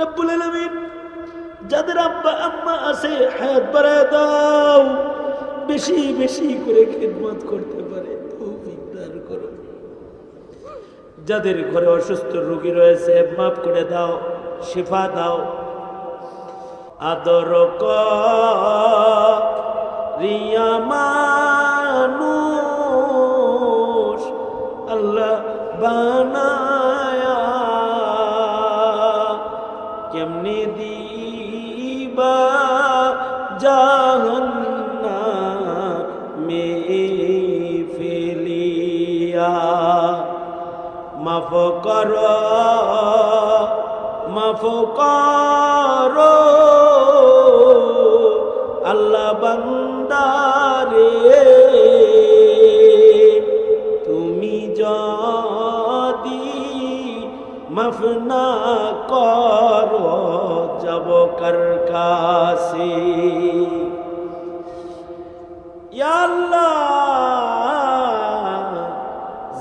রব্বুল আলামিন, যাদের আব্বা আম্মা আছে, হায়াত বাড়ায় দাও। বেশি বেশি করে খেদমত করতে পারে যাদের ঘরে অসুস্থ রোগী রয়েছে, মাফ করে দাও, শিফা দাও। আদর রিয়া দিবা জাহান্না মে ফেলিয়া। মাফ কর মাফ কর। আল্লাহ বান্দারে, তুমি যদি মাফ না করো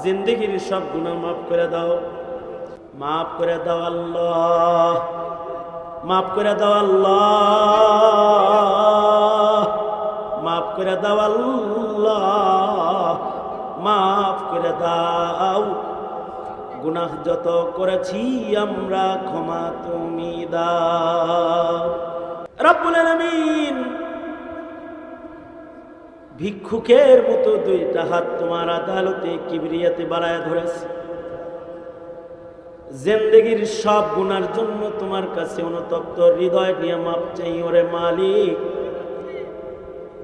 জিন্দগির সব গুণা মাফ করে দাও। মাফ করে দাও আল্লাহ, মাফ করে দাও আল্লাহ, মাফ করে দাও আল্লাহ, মাফ করে দাও। গুনাহ যত করেছি আমরা ক্ষমা তুমি দাও। রব্বুল আলামিন ভিক্ষুকের মতো দুইটা হাত তোমার আদালতে কিবরিয়াতে বাড়ায় ধরেছে। জিন্দগির সব গুনার জন্য তোমার কাছে অনুতপ্ত হৃদয় নিয়ে মাপ চাই, ওরে মালিক।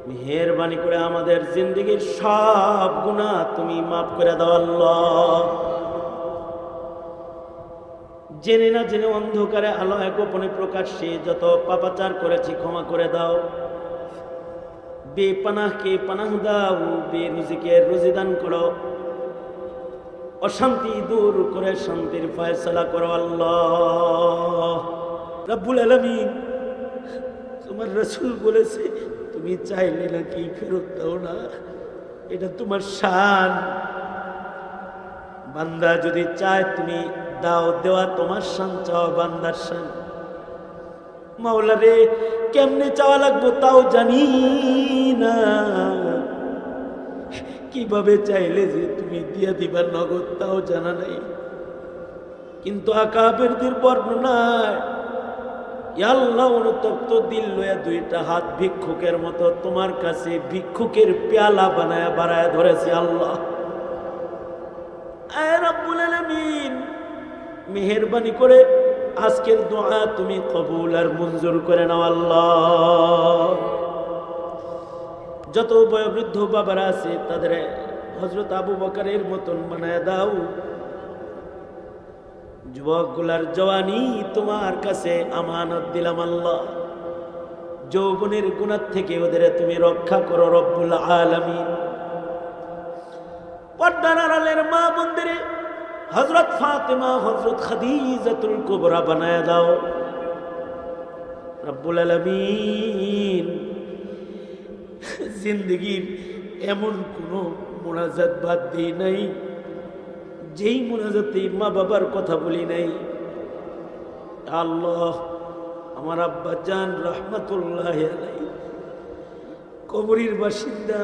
মেহরবানি করে আমাদের জিন্দগির সব গুণা তুমি মাফ করে দাও জেনে না জেনে অন্ধকারে আলোয় গোপনে প্রকাশ্যে যত পাপাচার করেছি ক্ষমা করে দাও। বেপানাহকে পানাহ দাও, বেরুজিকে রুজি দান করো। অশান্তি দূর করে শান্তির ফয়সলা করো আল্লাহ। রব্বুল আলামিন, তোমার রসুল বলেছে, তুমি চাইলে নাকি ফেরত দাও না। এটা তোমার শান। বান্দা যদি চায়, তুমি দাও, দেওয়া তোমার শান, চাও বান্দার শান। মাওলা রে কেমনে চাওয়া লাগবো তাও জানি না। কীভাবে চাইলে যে তুমি দিয়া দিবার নগদ তাও জানা নাই। কিন্তু আকাবেরদের বর্ণনায় আল্লাহ অনুতপ্ত দিল লয়া দুইটা হাত ভিক্ষুকের মতো, তোমার কাছে ভিক্ষুকের পেয়ালা বানায় বাড়ায় ধরেছে আল্লাহ। মেহেরবানি করে আজকের দোয়া তুমি কবুল আর মঞ্জুর করে নাও আল্লাহ। যত বয়োবৃদ্ধ বাবারা আছে, তাদের হজরত আবু বকারের মতন বানায় দাও। যুবকগুলার জওয়ানি তোমার কাছে আমানত দিলাম আল্লাহ। যৌবনের গুণার থেকে ওদের তুমি রক্ষা করো রব্বুল আলমিন। পর্দার আড়ালের মা মন্দিরে হজরত ফাতেমা হজরত খাদিজাতুল কুবরা বানায় দাও। রব্বুল আলমিন, জিন্দগির এমন কোনো মোনাজাত বাদ দিই নাই, যেই মোনাজাতে মা বাবার কথা বলি নাই। আল্লাহ, আমার আব্বা জান রহমতুল্লাহ কবরির বাসিন্দা,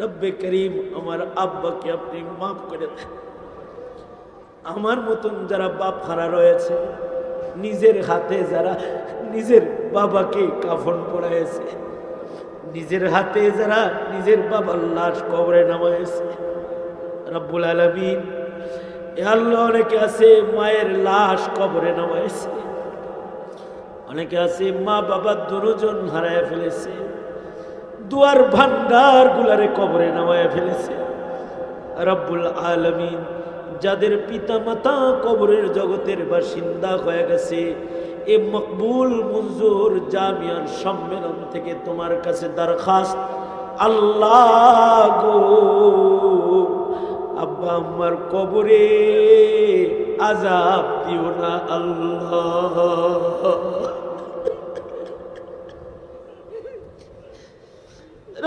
রব্বে করিম, আমার আব্বাকে আপনি মাফ করে দেন। আমার মতন যারা বাপ হারা রয়েছে, নিজের হাতে যারা নিজের বাবাকে কাফন পড়াইছে নিজের হাতে যারা নিজের বাবার লাশ কবরে নামাইছে, রব্বুল আলমিন আল্লাহ অনেকে আছে মায়ের লাশ কবরে নামাইছে, অনেকে আছে মা বাবার দুজন হারায় ফেলেছে, দুয়ার ভান্ডার গুলারে কবরে নামায় ফেলেছে, রব্বুল আলমিন যাদের পিতা মাতা কবরের জগতের বাসিন্দা হয়ে গেছে, এ মকবুল মঞ্জুর জামিয়ান সম্মেলন থেকে তোমার কাছে দরখাস্ত। আল্লাহ গো, আব্বা আমার কবরে আজাব দিও না আল্লাহ।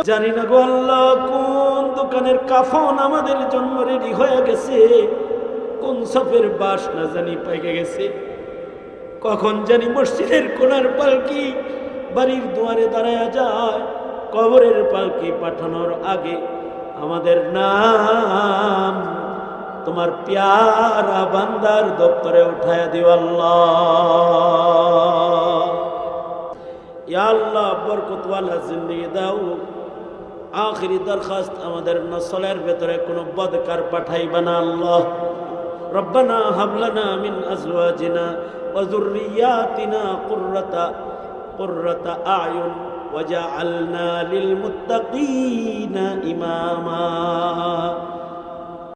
জানি না গো আল্লাহ, কোন দোকানের কাফন আমাদের জন্য রেডি হয়ে গেছে? কোন সফের বাস না জানি পাইকে গেছে? কখন জানি মসজিদের কোনার পালকি বাড়ির দুয়ারে দাঁড়ায় যায়, কবরের পালকি পাঠানোর আগে আমাদের নাম তোমার প্যারা বান্দার দপ্তরে উঠায় দিও আল্লাহ। আল্লাহ, বরকতওয়ালা জিন্দিগি দাও। আখিরি দরখাস্ত আমাদের নসলের ভেতরে কোনো বদকার পাঠাইবা না আল্লাহ। রব্বানা হাবলানা মিন আজওয়াজিনা ওয়া যুররিয়াতিনা কুররাতা কুররাতা আয়ুন ওয়াজআলনা লিল মুত্তাকিনা ইমামা।